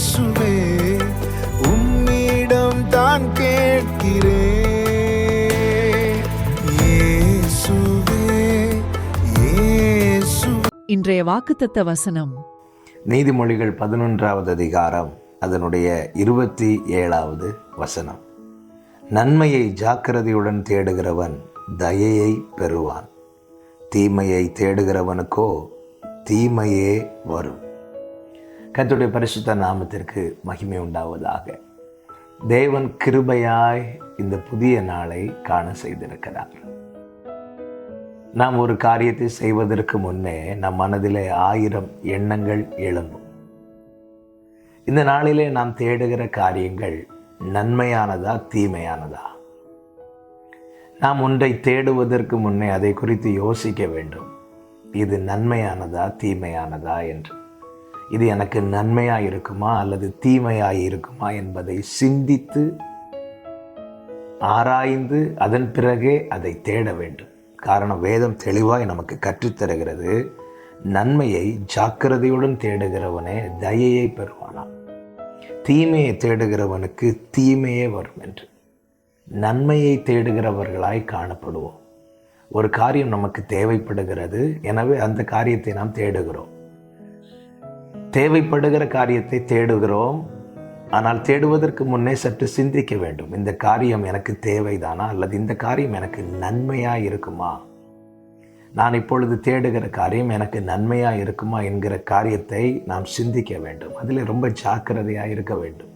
இயேசுவே உம்மிடம் தான் கேட்கிறேன். இன்றைய வாக்குத்தத்த வசனம். நீதிமொழிகள் பதினொன்றாவது அதிகாரம் அதனுடைய இருபத்தி ஏழாவது வசனம். நன்மையை ஜாக்கிரதையுடன் தேடுகிறவன் தயையை பெறுவான். தீமையை தேடுகிறவனுக்கோ தீமையே வரும். கத்துடைய பரிசுத்த நாமத்திற்கு மகிமை உண்டாவதாக. தேவன் கிருபையாய் இந்த புதிய நாளை காண செய்திருக்கிறார். நாம் ஒரு காரியத்தை செய்வதற்கு முன்னே நம் மனதிலே ஆயிரம் எண்ணங்கள் எழும்பும். இந்த நாளிலே நாம் தேடுகிற காரியங்கள் நன்மையானதா தீமையானதா? நாம் ஒன்றை தேடுவதற்கு முன்னே அதை குறித்து யோசிக்க வேண்டும். இது நன்மையானதா தீமையானதா என்று. இது எனக்கு நன்மையாக இருக்குமா அல்லது தீமையாக இருக்குமா என்பதை சிந்தித்து ஆராய்ந்து அதன் பிறகே அதை தேட வேண்டும். காரணம் வேதம் தெளிவாய் நமக்கு கற்றுத்தருகிறது நன்மையை ஜாக்கிரதையுடன் தேடுகிறவனே தயையை பெறுவானாம். தீமையை தேடுகிறவனுக்கு தீமையே வரும் என்று. நன்மையை தேடுகிறவர்களாய் காணப்படுவோம். ஒரு காரியம் நமக்கு தேவைப்படுகிறது. எனவே அந்த காரியத்தை நாம் தேடுகிறோம். தேவைப்படுகிற காரியத்தை தேடுகிறோம். ஆனால் தேடுவதற்கு முன்னே சற்று சிந்திக்க வேண்டும். இந்த காரியம் எனக்கு தேவைதானா? அல்லது இந்த காரியம் எனக்கு நன்மையாக இருக்குமா? நான் இப்பொழுது தேடுகிற காரியம் எனக்கு நன்மையாக இருக்குமா என்கிற காரியத்தை நாம் சிந்திக்க வேண்டும். அதில் ரொம்ப ஜாக்கிரதையாக இருக்க வேண்டும்.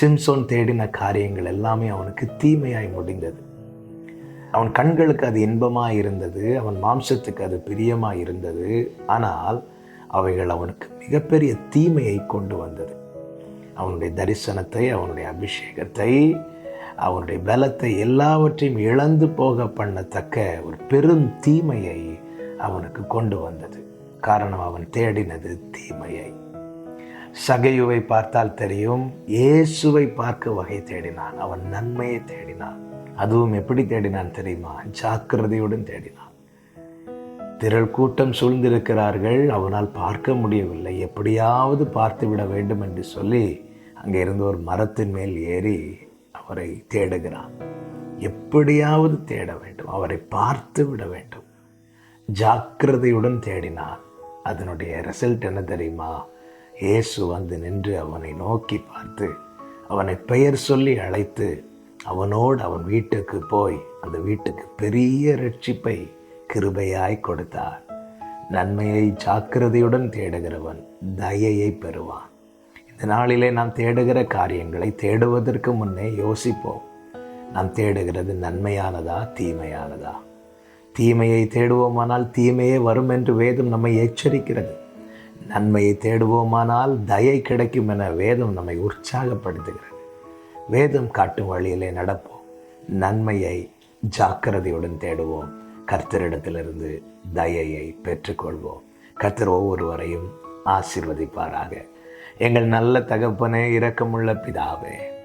சிம்சோன் தேடின காரியங்கள் எல்லாமே அவனுக்கு தீமையாய் முடிந்தது. அவன் கண்களுக்கு அது இன்பமாக இருந்தது. அவன் மாம்சத்துக்கு அது பிரியமாக இருந்தது. ஆனால் அவைகள் அவனுக்கு மிகப்பெரிய தீமையை கொண்டு வந்தது. அவனுடைய தரிசனத்தை அவனுடைய அபிஷேகத்தை அவனுடைய பலத்தை எல்லாவற்றையும் இழந்து போக பண்ணத்தக்க ஒரு பெரும் தீமையை அவனுக்கு கொண்டு வந்தது. காரணம் அவன் தேடினது தீமையை. சகையுவை பார்த்தால் தெரியும் இயேசுவை பார்க்க வகை தேடினான். அவன் நன்மையை தேடினான். அதுவும் எப்படி தேடினான் தெரியுமா? ஜாக்கிரதையுடன் தேடினான். திரள் கூட்டம் சூழ்ந்திருக்கிறார்கள். அவனால் பார்க்க முடியவில்லை. எப்படியாவது பார்த்து விட வேண்டும் என்று சொல்லி அங்கே இருந்த ஒரு மரத்தின் மேல் ஏறி அவரை தேடுகிறான். எப்படியாவது தேட வேண்டும். அவரை பார்த்து விட வேண்டும். ஜாக்கிரதையுடன் தேடினான். அதனுடைய ரிசல்ட் என்ன தெரியுமா? இயேசு வந்து நின்று அவனை நோக்கி பார்த்து அவனை பெயர் சொல்லி அழைத்து அவனோடு அவன் வீட்டுக்கு போய் அந்த வீட்டுக்கு பெரிய ரட்சிப்பை கிருபையாய் கொடுத்தார். நன்மையை ஜாக்கிரதையுடன் தேடுகிறவன் தயையை பெறுவான். இந்த நாளிலே நாம் தேடுகிற காரியங்களை தேடுவதற்கு முன்னே யோசிப்போம். நாம் தேடுகிறது நன்மையானதா தீமையானதா? தீமையை தேடுவோமானால் தீமையே வரும் என்று வேதம் நம்மை எச்சரிக்கிறது. நன்மையை தேடுவோமானால் தயை கிடைக்கும் என வேதம் நம்மை உற்சாகப்படுத்துகிறது. வேதம் காட்டும் வழியிலே நடப்போம். நன்மையை ஜாக்கிரதையுடன் தேடுவோம். கர்த்தரிடத்திலிருந்து தயையை பெற்றுக்கொள்வோம். கர்த்தர் ஒவ்வொருவரையும் ஆசிர்வதிப்பாராக. எங்கள் நல்ல தகப்பனே இரக்கமுள்ள பிதாவே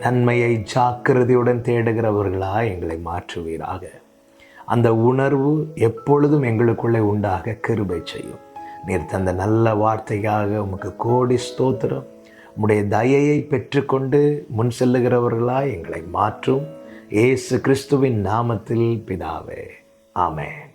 நன்மையை ஜாக்கிரதையுடன் தேடுகிறவர்களா எங்களை மாற்றுவீராக. அந்த உணர்வு எப்பொழுதும் எங்களுக்குள்ளே உண்டாக கிருபை செய்யும். நீர் தந்த நல்ல வார்த்தைக்காக உமக்கு கோடி ஸ்தோத்திரம். உம்முடைய தயையை பெற்றுக்கொண்டு முன் செல்லுகிறவர்களா எங்களை மாற்றும். ஏசு கிறிஸ்துவின் நாமத்தில் பிதாவே. 阿妹